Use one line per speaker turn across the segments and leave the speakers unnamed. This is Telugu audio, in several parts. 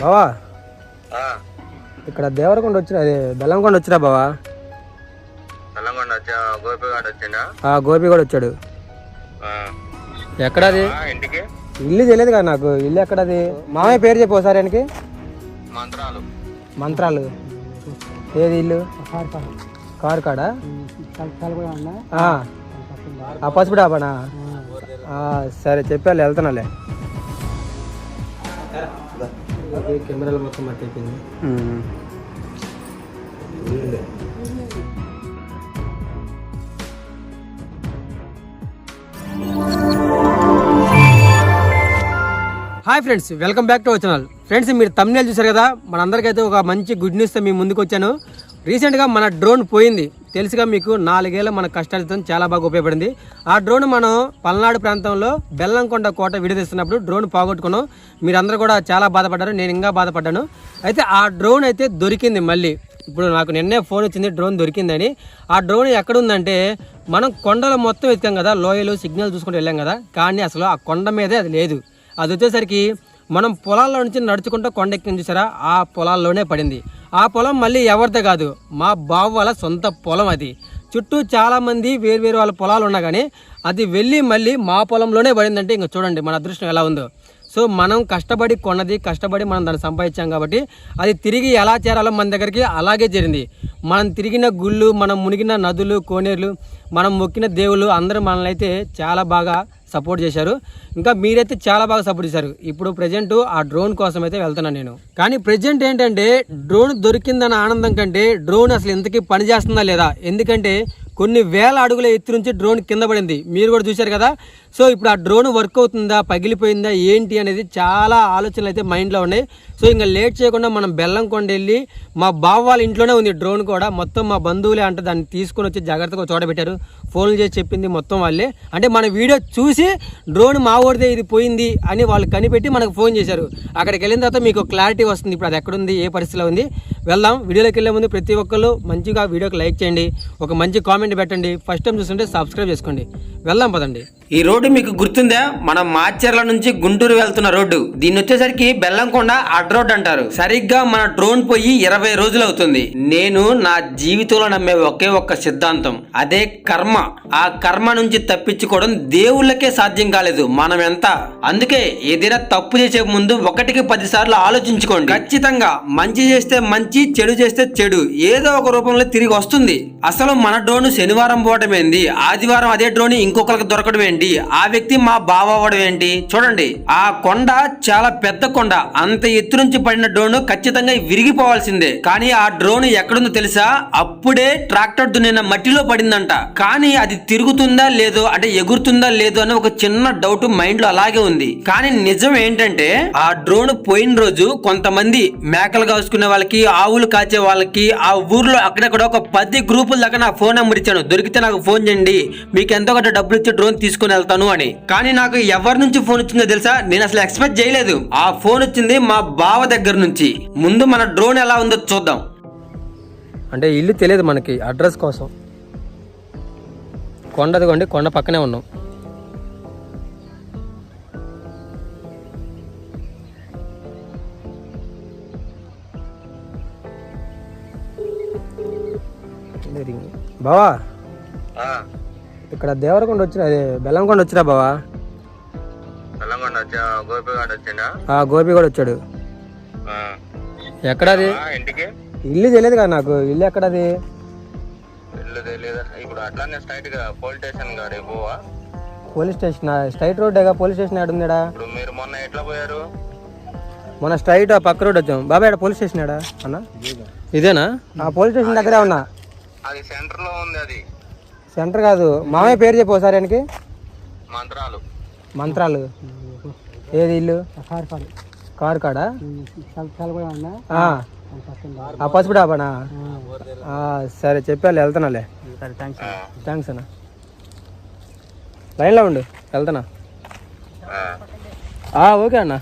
బావా?
ఆ,
ఇక్కడ దేవరకొండ వచ్చిన అదే బెల్లంకొండ వచ్చిరా బావా?
వచ్చా గోపిగాడు వచ్చిండా?
ఆ గోపి కూడా వచ్చాడు.
ఆ,
ఎక్కడది? ఇల్లు తెలియదు కదా నాకు ఇల్లు ఎక్కడది? మామయ్య పేరు చెప్పు ఒకసారి ఆయనకి.
మంత్రాలు.
మంత్రాలు. ఏది ఇల్లు? కారు కాడా? ఆ. ఆ పసుపు డాబానా? ఆ, సరే చెప్పాలి వెళ్తున్నాలే. కెమెరాలు మొత్తం మట్టయిపోయింది hi friends welcome back to our channel. Friends మీరు తమ్నేల్ చూశారు కదా మనందరికైతే ఒక మంచి గుడ్ న్యూస్తో మీ ముందుకు వచ్చాను రీసెంట్గా మన డ్రోన్ పోయింది. తెలుసుగా మీకు నాలుగేళ్ళ మన కష్టార్జితం చాలా బాగా ఉపయోగపడింది. ఆ డ్రోన్ మనం పల్నాడు ప్రాంతంలో బెల్లంకొండ కోట విడదీస్తున్నప్పుడు డ్రోన్ పోగొట్టుకున్నాం. మీరందరూ కూడా చాలా బాధపడ్డారు. నేను ఇంకా బాధపడ్డాను. అయితే ఆ డ్రోన్ అయితే దొరికింది మళ్ళీ. ఇప్పుడు నాకు నిన్నే ఫోన్ వచ్చింది డ్రోన్ దొరికిందని. ఆ డ్రోన్ ఎక్కడుందంటే మనం కొండలు మొత్తం ఎత్తాం కదా లోయలు సిగ్నల్ చూసుకుంటూ వెళ్ళాం కదా. కానీ అసలు ఆ కొండ మీదే అది లేదు. అది వచ్చేసరికి మనం పొలాల్లో నుంచి నడుచుకుంటూ కొండ చూసారా? ఆ పొలాల్లోనే పడింది. ఆ పొలం మళ్ళీ ఎవరిదే కాదు మా బావ వాళ్ళ సొంత పొలం అది. చుట్టూ చాలామంది వేరు వేరు వాళ్ళ పొలాలు ఉన్నా కానీ అది వెళ్ళి మళ్ళీ మా పొలంలోనే పడిందంటే ఇంకా చూడండి మన అదృష్టం ఎలా ఉందో. సో మనం కష్టపడి కొన్నది కష్టపడి మనం దాన్ని సంపాదించాం కాబట్టి అది తిరిగి ఎలా చేరాలో మన దగ్గరికి అలాగే చేరింది. మనం తిరిగిన గుళ్ళు మనం మునిగిన నదులు కోనేరులు మనం మొక్కిన దేవుళ్ళు అందరూ మనల్ని అయితే చాలా బాగా సపోర్ట్ చేశారు. ఇంకా మీరైతే చాలా బాగా సపోర్ట్ చేశారు. ఇప్పుడు ప్రజెంట్ ఆ డ్రోన్ కోసం అయితే వెళ్తున్నాను నేను. కానీ ప్రజెంట్ ఏంటంటే డ్రోన్ దొరికిందన్న ఆనందం కంటే డ్రోన్ అసలు ఇంతకీ పని చేస్తుందా లేదా? ఎందుకంటే కొన్ని వేల అడుగుల ఎత్తు నుంచి డ్రోన్ కింద పడింది. మీరు కూడా చూశారు కదా సో ఇప్పుడు ఆ డ్రోన్ వర్క్ అవుతుందా పగిలిపోయిందా ఏంటి అనేది చాలా ఆలోచనలు అయితే మైండ్లో ఉన్నాయి. సో ఇంకా లేట్ చేయకుండా మనం బెల్లం కొండ వెళ్ళి మా బావ వాళ్ళ ఇంట్లోనే ఉంది డ్రోన్ కూడా. మొత్తం మా బంధువులే అంటే దాన్ని తీసుకొని వచ్చి జాగ్రత్తగా చూడబెట్టారు చోట పెట్టారు ఫోన్లు చేసి చెప్పింది మొత్తం వాళ్ళే. అంటే మన వీడియో చూసి డ్రోన్ మా ఊరిదే ఇది పోయింది అని వాళ్ళు కనిపెట్టి మనకు ఫోన్ చేశారు. అక్కడికి వెళ్ళిన తర్వాత మీకు క్లారిటీ వస్తుంది. ఇప్పుడు అది ఎక్కడుంది ఏ పరిస్థితిలో ఉంది? వెళ్దాం. వీడియోలోకి వెళ్ళే ముందు ప్రతి ఒక్కరు మంచిగా వీడియోకి లైక్ చేయండి. ఒక మంచి కామెంట్ పెట్టండి. ఫస్ట్ టైం చూస్తుంటే సబ్స్క్రైబ్ చేసుకోండి. వెళ్దాం పదండి. ఈ రోడ్డు మీకు గుర్తుందా? మనం మాచర్ల నుంచి గుంటూరు వెళ్తున్న రోడ్డు. దీన్ని వచ్చేసరికి బెల్లంకొండ అడ్ రోడ్ అంటారు. సరిగ్గా మన డ్రోన్ పోయి ఇరవై రోజులు అవుతుంది. నేను నా జీవితంలో నమ్మే ఒకే ఒక్క సిద్ధాంతం. అదే కర్మ. ఆ కర్మ నుంచి తప్పించుకోవడం దేవుళ్ళకే సాధ్యం కాలేదు. మనం ఎంత? అందుకే ఏదైనా తప్పు చేసే ముందు ఒకటికి పది సార్లు ఆలోచించుకోండి. ఖచ్చితంగా మంచి చేస్తే మంచి చెడు చేస్తే చెడు. ఏదో ఒక రూపంలో తిరిగి వస్తుంది. అసలు మన డ్రోన్ శనివారం పోవడం ఏంది ఆదివారం అదే డ్రోన్ ఇంకొకరికి దొరకడం ఏంటి ఆ వ్యక్తి మా బావ అవ్వడం ఏంటి? చూడండి ఆ కొండ చాలా పెద్ద కొండ. అంత ఎత్తు నుంచి పడిన డ్రోన్ ఖచ్చితంగా విరిగిపోవాల్సిందే. కానీ ఆ డ్రోన్ ఎక్కడుందో తెలుసా? అప్పుడే ట్రాక్టర్ దున్నిన మట్టిలో పడిందంట. కానీ అది తిరుగుతుందా లేదో అంటే ఎగురుతుందా లేదో అని ఒక చిన్న డౌట్ మైండ్లో అలాగే ఉంది. కానీ నిజం ఏంటంటే ఆ డ్రోన్ పోయిన రోజు కొంతమంది మేకలు కాసుకునే వాళ్ళకి ఆవులు కాచే వాళ్ళకి ఆ ఊర్లో అక్కడక్కడ ఒక పది గ్రూపుల దాకా నా ఫోన్ నెంబర్ ఇచ్చాను. దొరికితే నాకు ఫోన్ చేయండి. మీకు ఎంతో కొంత డబ్బులు ఇచ్చి డ్రోన్ తీసుకుని వెళ్తాను. అని. కానీ నాకు ఎవరి నుంచి ఫోన్ వచ్చిందో తెలుసా? నేను అసలు ఎక్స్పెక్ట్ చేయలేదు. ఆ ఫోన్ వచ్చింది మా బావ దగ్గర నుంచి. ముందు మన డ్రోన్ ఎలా ఉందో చూద్దాం. అంటే ఇల్లు తెలియదు మనకి అడ్రస్ కోసం. కొండదిగోండి కొండ పక్కనే ఉన్నాం. బావా?
ఆ,
ఇక్కడ దేవరకొండ వచ్చిన బెల్లంకొండ వచ్చిరా బావా?
తెలంగాణ వచ్చా గోపిగాడు వచ్చిండా?
ఆ గోపి కూడా వచ్చాడు. ఎక్కడది? ఇల్లు తెలియదు కదా నాకు ఇల్లు ఎక్కడది?
ఇల్లు తెలియదు. ఇప్పుడు అట్లానే స్ట్రైట్గా పోలీస్ స్టేషన్ గాడి పోవా?
Police station? స్ట్రైట్ రోడ్డేగా పోలీస్ స్టేషన్ ఏడుందిడా
ఇప్పుడు మీరు మొన్న ఎట్లా పోయారు?
మన స్ట్రైట్ ఆ పక్క రోడ్ వచ్చాం. బాబాయ్ ఆడ పోలీస్ స్టేషన్ ఏడా అన్న? ఇదేనా? ఆ పోలీస్ స్టేషన్ దగ్గరే ఉన్నా.
అది సెంటర్లో ఉంది అది.
సెంటర్ కాదు. మామయ్య పేరు చెప్పు ఒకసారి ఆయనకి.
మంత్రాలు.
మంత్రాలు. ఏది ఇల్లు? కారు కాడా? ఆ. ఆ పసుపు డాబానా? ఆ, సరే చెప్పాలి వెళ్తున్నాలే.
ఆ,
థ్యాంక్స్ అన్న. లైన్లో ఉండు వెళ్తున్నా.
ఆ.
ఆ, ఓకే అన్న.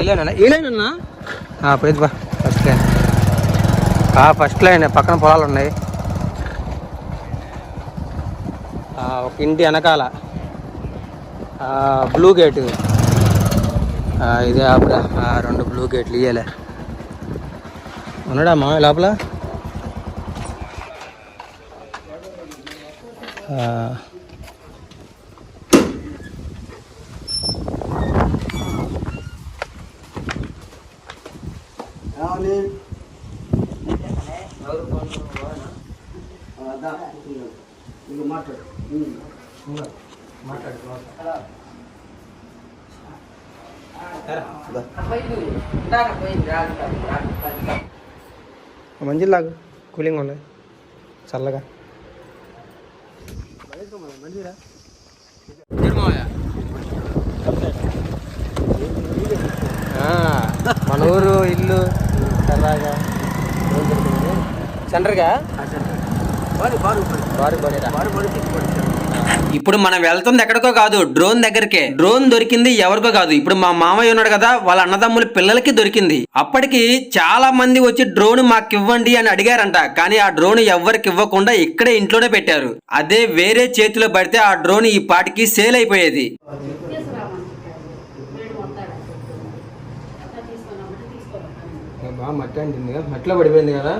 ఇలేనా ఇలేనన్నా పోయింది బా ఫస్ట్ లైన్ ఫస్ట్ లైన్ పక్కన పొలాలు ఉన్నాయి ఆ, ఒక ఇంటి వెనకాల బ్లూ గేటు ఇదే. ఆపరా. రెండు బ్లూ గేట్లు ఇయ్యలే. ఉన్నాడమ్మా లోపల? మంచిది లాగు. కూలింగ్ ఉన్నాయి చల్లగా. ఆ, మన ఊరు ఇల్లు చల్లగా సెంటర్గా ఇప్పుడు మనం వెళ్తుంది ఎక్కడికో కాదు డ్రోన్ దగ్గరికే. డ్రోన్ దొరికింది ఎవరికో కాదు. ఇప్పుడు మా మామయ్య ఉన్నాడు కదా వాళ్ళ అన్నదమ్ముల పిల్లలకి దొరికింది. అప్పటికి చాలా మంది వచ్చి డ్రోన్ మాకు ఇవ్వండి అని అడిగారంట. కానీ ఆ డ్రోన్ ఎవరికి ఇవ్వకుండా ఇక్కడే ఇంట్లోనే పెట్టారు. అదే వేరే చేతిలో పడితే ఆ డ్రోన్ ఈ పాటికి సేల్ అయిపోయేది. మట్టి అంటుంది కదా మట్టిలో పడిపోయింది కదా.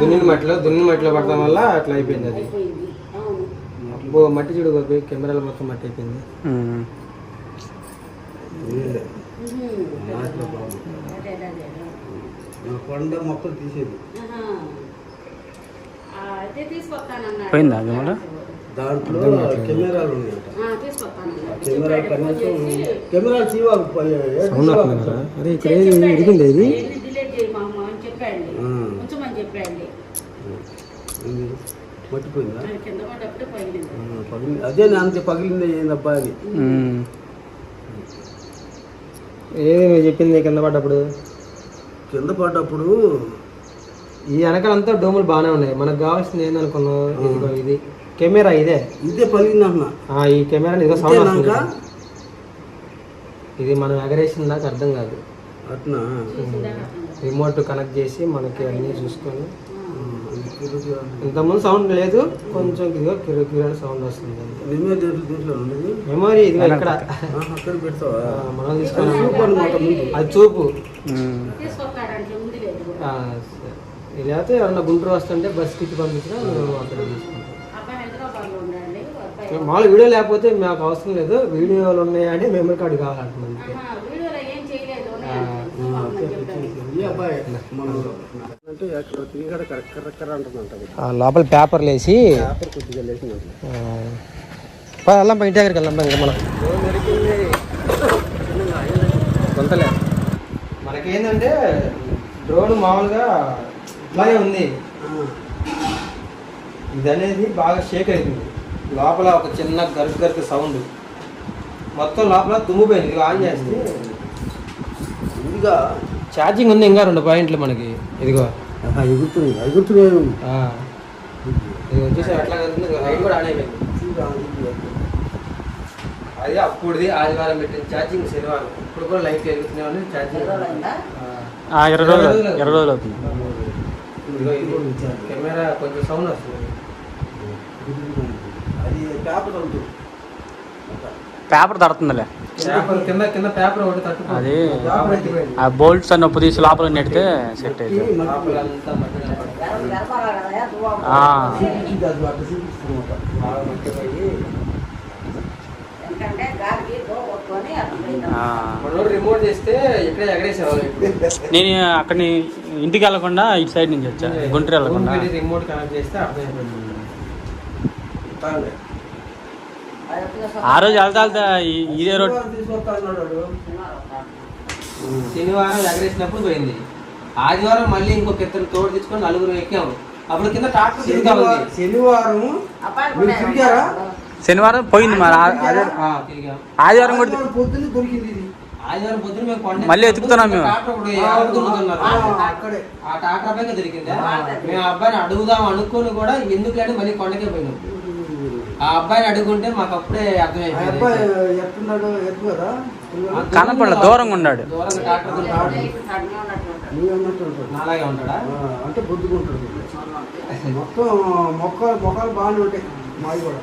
దున్ని మట్టిలో దున్ని మట్టిలో పడటం వల్ల అట్లా అయిపోయింది అది. మట్టి చూడు గోపి కెమెరాలో మొత్తం మట్టి అయిపోయింది.
కొండ మొక్కలు తీసేది.
పోయిందా మళ్ళా?
దాంట్లో కెమెరాలు ఉన్నాయట కెమెరా కనీసం కెమెరాలు తీవాలి
అరే ఇక్కడ ఇరిగింది ఇది
"ఏంటి డిలీట్ చేయి మా అమ్మ" అని చెప్పాడు ఉంచమని చెప్పాడు
మట్టిపోయిందా
అది పడ్డప్పుడు పగిలింది.
అదే ఏందబ్బా అని.
ఏది చెప్పింది కింద పడ్డప్పుడు?
కింద పడ్డప్పుడు
ఈ వెనకాలంతా డోములు బాగానే ఉన్నాయి. మనకు కావాల్సింది ఏందనుకున్నావు ఇదిగో ఇది. కెమెరా ఇదే.
ఇదే పగిలింది అన్న
ఆ, ఈ కెమెరా ఇదిగో సౌండ్ వస్తుంది? ఇది మనం ఎగరేసిన దాకా అర్థం కాదు.
అట్నా?
రిమోట్ కనెక్ట్ చేసి మనకి అన్నీ చూసుకొని
ఇది.
ఇంతకుముందు సౌండ్ లేదు కొంచెం ఇదిగో కిరు కిరు అని సౌండ్ వస్తుంది
దీంట్లో
మెమొరీ ఇదిగో ఇక్కడ.
అక్కడ పెడతావా?
మనం తీసుకున్నాం. అది చూపు.
తీసుకొస్తాడంటే ఉంది లేదు
ఆ, సరే. లేకపోతే ఎవరన్నా గుంటూరు వస్తుంటే బస్ కిట్ పంపించినా మేము అక్కడ తీసుకుంటాం.
అబ్బాయి హైదరాబాద్లో ఉండండి అబ్బాయి.
మామూలు వీడియో లేకపోతే మాకు అవసరం లేదు. వీడియోలు ఉన్నాయని మెమరీ కార్డు కావాలంటున్నాం. లోపల పేపర్లు వేసి వెళ్ళాం ఇంటి దగ్గరికి వెళ్ళాం ఇంకా మనం. కొంతలే. మనకేంటంటే డ్రోన్ మామూలుగా ఇట్లాగే ఉంది. ఇది అనేది బాగా షేక్ అవుతుంది లోపల ఒక చిన్న గరుకు గరుకు సౌండ్. మొత్తం లోపల దుమ్ముపోయింది ఇది ఆన్ చేస్తే
ఇదిగా
ఛార్జింగ్ ఉంది ఇంకా రెండు పాయింట్లు మనకి. ఇదిగో.
ఎగురుతున్నాయి
ఆ. ఇది వచ్చేసి ఇదిగో లైట్ కూడా ఆన్ అయిపోయింది. అది అప్పుడుది ఆదివారం పెట్టిన ఛార్జింగ్ శనివారం. ఇప్పుడు కూడా లైట్ వెలుగుతున్నాయి ఛార్జింగ్
ఆ, ఇరవై రోజులు ఇరవై రోజులు అవుతుంది.
కెమెరా కొంచెం సౌండ్ వస్తుంది.
అది పేపర్ అవుతుంది
పేపర్ తడుతుందిలే.
పేపర్ కింద కింద పేపర్ ఒకటి తట్టుకో.
అది ఆ బోల్ట్స్ అన్ని ఉప్పు తీసి లోపల నెడితే సెట్ అయితే
ఎగరేసావు
నేను అక్కడ ఇంటికి వెళ్ళకుండా ఇటు సైడ్ నుంచి వచ్చా గుంటూరు వెళ్ళకుండా.
రిమోట్ కనెక్ట్ చేస్తే
ఆ రోజు వెళ్తా వెళ్తా ఈ- ఇదే రోడ్.
శనివారం ఎగరేసినప్పుడు పోయింది. ఆదివారం మళ్ళీ ఇంకొక ఇద్దరు తోడు తెచ్చుకొని నలుగురు ఎక్కాము. అప్పుడు కింద ట్రాక్టర్
శనివారం శనివారం
అబ్బాయి
మీరు
కూడా
తిరిగారా?
శనివారం పోయింది మరి. ఆ- అదే
ఆ, తిరిగాం
ఆదివారం కూడా
ఆదివారం పొద్దున్న దొరికింది ఇది.
ఆదివారం పొద్దున మేము కొండ
మళ్ళీ ఎత్తుకుతున్నాం మేము.
ఆ,
ట్రాక్టర్ పైన దొరికిందా. మేము అబ్బాయిని అడుగుదాం అనుకోని కూడా ఎందుకు మళ్ళీ కొండకే పోయినాం. ఆ అబ్బాయిని అడుగుంటే మాకు అప్పుడే
ఆ అబ్బాయి
అర్థమైపోయింది
ఎట్టున్నాడు ఎత్తు కదా?
ఆ
కనపడలే, దూరంగా ఉన్నాడు.
దూరంగా
నువ్వు అన్నట్టు ఉంటాడు.
నాలాగే ఉంటాడా?
ఆ, అంటే బొద్దుకుంటాడు మొత్తం మొక్కలు మొక్కలు బాగానే ఉంటాయి. మావి కూడా.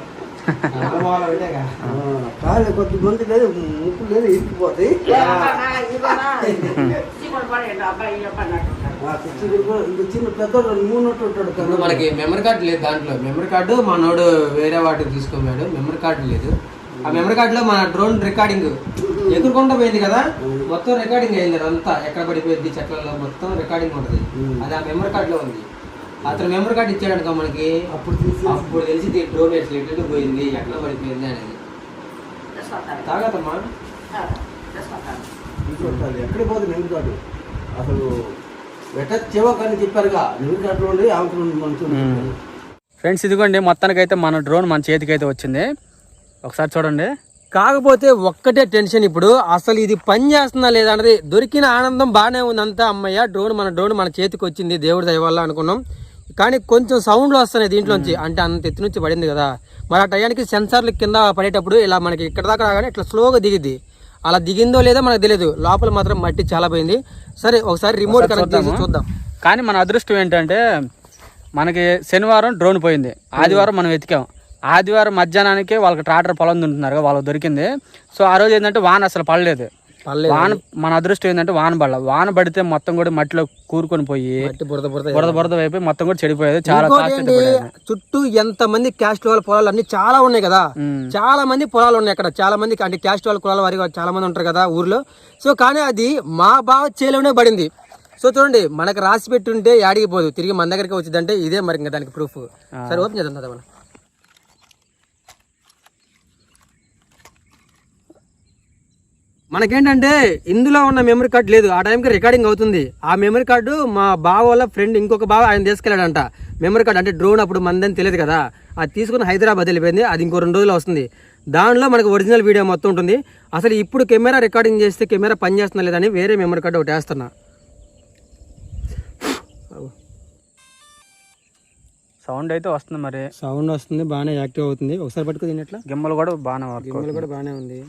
కాదు. కొద్దిమంది లేదు ముక్కు లేదు ఇరికిపోతాయి
ఇప్పుడు మనకి మెమరీ కార్డు లేదు దాంట్లో. మెమరీ కార్డు మనోడు వేరే వాటికి తీసుకోమాడు మెమరీ కార్డు లేదు. ఆ మెమరీ కార్డులో మన డ్రోన్ రికార్డింగ్ ఎగురుకుంటూ పోయింది కదా? మొత్తం రికార్డింగ్ అయింది అదంతా ఎక్కడ పడిపోయింది చెట్లలో మొత్తం రికార్డింగ్ ఉంటుంది. అది ఆ మెమరీ కార్డులో ఉంది. అతను మెమరీ కార్డు ఇచ్చాడు అనుకో మనకి
అప్పుడు
అప్పుడు తెలిసి డ్రోన్ ఎట్లా ఎటు పోయింది ఎక్కడ పడిపోయింది అనేది. తాగతమ్మా
ఎక్కడికి పోతుంది నెంగు కాదు అసలు చెప్పారుగా. ఉండి? ఆమెకు
ఫ్రెండ్స్ ఇదిగోండి మొత్తానికైతే మన డ్రోన్ మన చేతికి అయితే వచ్చింది. ఒకసారి చూడండి.
కాకపోతే ఒక్కటే టెన్షన్ ఇప్పుడు. అసలు ఇది పని చేస్తుందా లేదా అన్నది దొరికిన ఆనందం బాగానే ఉంది అంతా అమ్మయ్య. డ్రోన్ మన డ్రోన్ మన చేతికి వచ్చింది. దేవుడి దయ వల్ల అనుకున్నాం. కానీ కొంచెం సౌండ్లు వస్తున్నాయి దీంట్లోంచి. అంటే అంత ఎత్తు నుంచి పడింది కదా. మరి ఆ టయానికి సెన్సార్లు కింద పడేటప్పుడు ఇలా మనకి ఇక్కడ దాకా రాగానే ఇట్లా స్లోగా దిగిద్ది. అలా దిగిందో లేదో మనకు తెలియదు. లోపల మాత్రం మట్టి చాలా పోయింది. సరే ఒకసారి రిమోట్ కనెక్ట్ చేసి చూద్దాం.
కానీ మన అదృష్టం ఏంటంటే మనకి శనివారం డ్రోన్ పోయింది. ఆదివారం మనం వెతికాం. ఆదివారం మధ్యాహ్నానికి వాళ్ళకి ట్రాక్టర్ పొలం ఉంటున్నారు వాళ్ళకి దొరికింది. సో ఆ రోజు ఏంటంటే వాన అసలు పడలేదు. వాన మన అదృష్టం ఏంటంటే వాన పడల. వాన పడితే మొత్తం కూడా మట్టిలో కూరుకొని పోయి
బురద బురద
బురద బురద అయిపోయి మొత్తం కూడా చెడిపోయేది. చాలా
చుట్టూ ఎంత మంది క్యాస్ట్ వాళ్ళ పొలాలు అన్ని చాలా ఉన్నాయి కదా. చాలా మంది పొలాలు ఉన్నాయి అక్కడ. చాలా మంది అంటే క్యాస్ట్ వాళ్ళ కులాల వారి చాలా మంది ఉంటారు కదా ఊర్లో. సో కానీ అది మా బావ చేలోనే పడింది. సో చూడండి మనకు రాసి పెట్టుంటే యాడికి పోదు. తిరిగి మన దగ్గరికి వచ్చిందంటే ఇదే మరి ఇంకా దానికి ప్రూఫ్ సరే ఓపెన్ చేద్దాం కదా మనం మనకేంటంటే ఇందులో ఉన్న మెమరీ కార్డ్ లేదు. ఆ టైంకి రికార్డింగ్ అవుతుంది. ఆ మెమరీ కార్డు మా బావ వాళ్ళ ఫ్రెండ్ ఇంకొక బావ ఆయన తీసుకెళ్ళాడంట. మెమరీ కార్డ్ అంటే డ్రోన్ అప్పుడు మందని తెలియదు కదా. అది తీసుకుని హైదరాబాద్ వెళ్ళిపోయింది. అది ఇంకో రెండు రోజులు వస్తుంది. దానిలో మనకు ఒరిజినల్ వీడియో మొత్తం ఉంటుంది. అసలు ఇప్పుడు కెమెరా రికార్డింగ్ చేస్తే కెమెరా పనిచేస్తుందా లేదని వేరే మెమరీ కార్డు ఒకటి వేస్తున్నా.
సౌండ్ అయితే వస్తుంది మరి.
సౌండ్ వస్తుంది బాగానే యాక్టివ్ అవుతుంది. ఒకసారి పట్టుకు తినట్లా
గిమ్మలు కూడా బాగానే వర్క్
గిమ్మలు కూడా బాగానే ఉంది.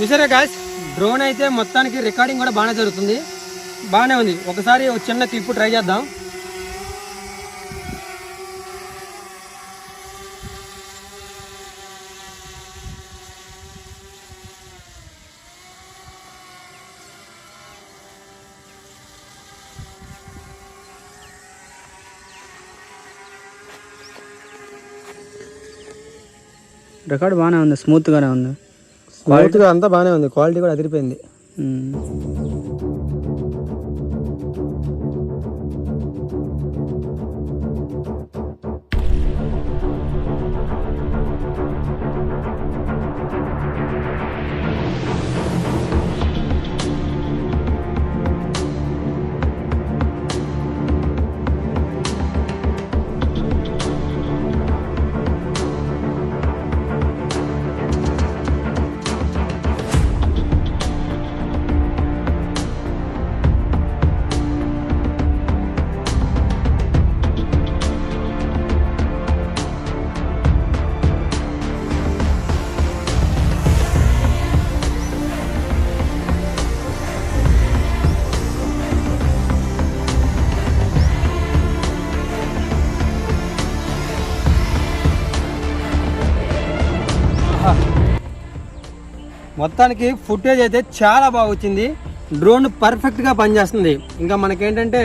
చూసారా గాయస్ డ్రోన్ అయితే మొత్తానికి రికార్డింగ్ కూడా బాగానే జరుగుతుంది. బాగానే ఉంది. ఒకసారి ఒక చిన్న క్లిప్ ట్రై చేద్దాం.
రికార్డ్ బాగానే ఉంది స్మూత్గానే ఉంది.
క్వాలిటీ అంతా బాగానే ఉంది. క్వాలిటీ కూడా అదిరిపోయింది. మొత్తానికి ఫుటేజ్ అయితే చాలా బాగా వచ్చింది. డ్రోన్ పర్ఫెక్ట్గా పనిచేస్తుంది. ఇంకా మనకేంటంటే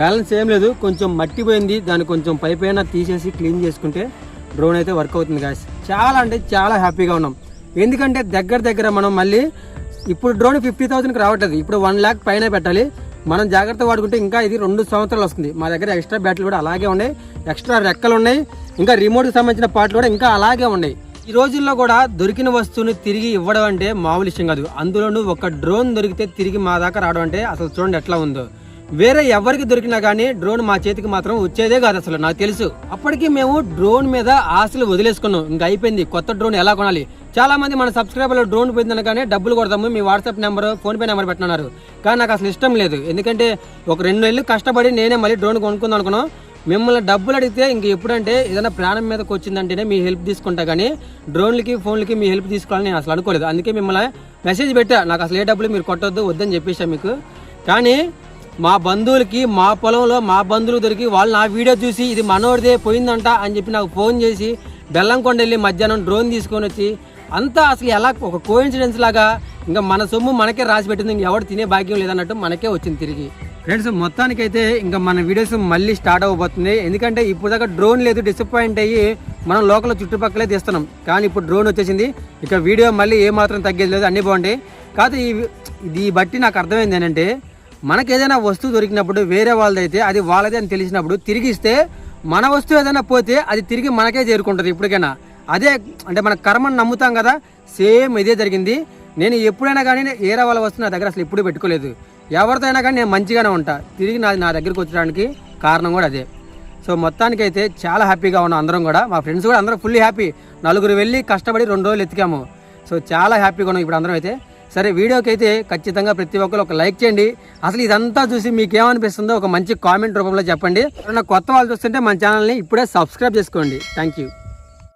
బ్యాలెన్స్ ఏం లేదు. కొంచెం మట్టి పోయింది. దాన్ని కొంచెం పై అయినా తీసేసి క్లీన్ చేసుకుంటే డ్రోన్ అయితే వర్క్ అవుతుంది గాయస్ చాలా అంటే చాలా హ్యాపీగా ఉన్నాం. ఎందుకంటే దగ్గర దగ్గర మనం మళ్ళీ ఇప్పుడు డ్రోన్ ఫిఫ్టీ థౌసండ్కి రావట్లేదు. ఇప్పుడు వన్ ల్యాక్ పైన పెట్టాలి. మనం జాగ్రత్త వాడుకుంటే ఇంకా ఇది రెండు సంవత్సరాలు వస్తుంది. మా దగ్గర ఎక్స్ట్రా బ్యాటరీలు కూడా అలాగే ఉన్నాయి. ఎక్స్ట్రా రెక్కలు ఉన్నాయి. ఇంకా రిమోట్కి సంబంధించిన పార్ట్లు కూడా ఇంకా అలాగే ఉన్నాయి. ఈ రోజుల్లో కూడా దొరికిన వస్తువుని తిరిగి ఇవ్వడం అంటే మామూలు విషయం కాదు. అందులోనూ ఒక డ్రోన్ దొరికితే తిరిగి మా దాకా రావడం అంటే అసలు చూడండి ఎట్లా ఉందో. వేరే ఎవరికి దొరికినా కానీ డ్రోన్ మా చేతికి మాత్రం వచ్చేదే కాదు అసలు నాకు తెలుసు. అప్పటికి మేము డ్రోన్ మీద ఆశలు వదిలేసుకున్నాం. ఇంకా అయిపోయింది. కొత్త డ్రోన్ ఎలా కొనాలి? చాలా మంది మన సబ్స్క్రైబర్లు డ్రోన్ పోయిందనగానే డబ్బులు కొడతాము మీ WhatsApp number PhonePe number పెట్టినారు కానీ నాకు అసలు ఇష్టం లేదు. ఎందుకంటే ఒక రెండు నెలలు కష్టపడి నేనే మళ్ళీ డ్రోన్ కొనుక్కుందాం అనుకున్నాను మిమ్మల్ని డబ్బులు అడిగితే ఇంక ఎప్పుడంటే ఏదైనా ప్రాణం మీదకి వచ్చిందంటేనే మీ హెల్ప్ తీసుకుంటా కానీ డ్రోన్లకి ఫోన్లకి మీ హెల్ప్ తీసుకోవాలని నేను అసలు అనుకోలేదు. అందుకే మిమ్మల్ని మెసేజ్ పెట్టా. నాకు అసలు ఏ డబ్బులు మీరు కొట్టొద్దు వద్దని చెప్పేసా మీకు. కానీ మా బంధువులకి మా పొలంలో మా బంధువులు దొరికి వాళ్ళు నా వీడియో చూసి ఇది మనోడిదే పోయిందంట అని చెప్పి నాకు ఫోన్ చేసి బెల్లంకొండ వెళ్ళి మధ్యాహ్నం డ్రోన్ తీసుకొని వచ్చి అంతా అసలు ఎలా ఒక కోఇన్సిడెన్స్ లాగా ఇంకా మన సొమ్ము మనకే రాసి పెట్టింది ఇంకెవడు తినే భాగ్యం లేదన్నట్టు మనకే వచ్చింది తిరిగి. ఫ్రెండ్స్ మొత్తానికైతే ఇంకా మన వీడియోస్ మళ్ళీ స్టార్ట్ అవ్వబోతుంది. ఎందుకంటే ఇప్పుడు దాకా డ్రోన్ లేదు డిసప్పాయింట్ అయ్యి మనం లోకల్ చుట్టుపక్కలే తీస్తున్నాం. కానీ ఇప్పుడు డ్రోన్ వచ్చేసింది. ఇక వీడియో మళ్ళీ ఏమాత్రం తగ్గేది లేదు. అన్నీ బాగుంటాయి కాదు ఈ ఇది బట్టి నాకు అర్థమైంది ఏంటంటే మనకి ఏదైనా వస్తువు దొరికినప్పుడు వేరే వాళ్ళదైతే అది వాళ్ళదే అని తెలిసినప్పుడు తిరిగి ఇస్తే మన వస్తువు ఏదైనా పోతే అది తిరిగి మనకే చేరుకుంటుంది ఇప్పటికైనా. అదే అంటే మన కర్మను నమ్ముతాం కదా సేమ్ ఇదే జరిగింది. నేను ఎప్పుడైనా కానీ ఏరే వాళ్ళ వస్తువు నా దగ్గర అసలు ఎప్పుడు పెట్టుకోలేదు. ఎవరితో అయినా కానీ నేను మంచిగానే ఉంటా. తిరిగి నాది నా దగ్గరికి వచ్చడానికి కారణం కూడా అదే. సో మొత్తానికైతే చాలా హ్యాపీగా ఉన్నాం అందరం కూడా. మా ఫ్రెండ్స్ కూడా అందరం ఫుల్లీ హ్యాపీ. నలుగురు వెళ్ళి కష్టపడి రెండు రోజులు ఎత్తికాము సో చాలా హ్యాపీగా ఉన్నాం ఇప్పుడు అందరం అయితే. సరే వీడియోకి అయితే ఖచ్చితంగా ప్రతి ఒక్కరు ఒక లైక్ చేయండి. అసలు ఇదంతా చూసి మీకు ఏమనిపిస్తుందో ఒక మంచి కామెంట్ రూపంలో చెప్పండి. ఎవరైనా కొత్త వాళ్ళు చూస్తుంటే మన ఛానల్ని ఇప్పుడే సబ్స్క్రైబ్ చేసుకోండి. Thank you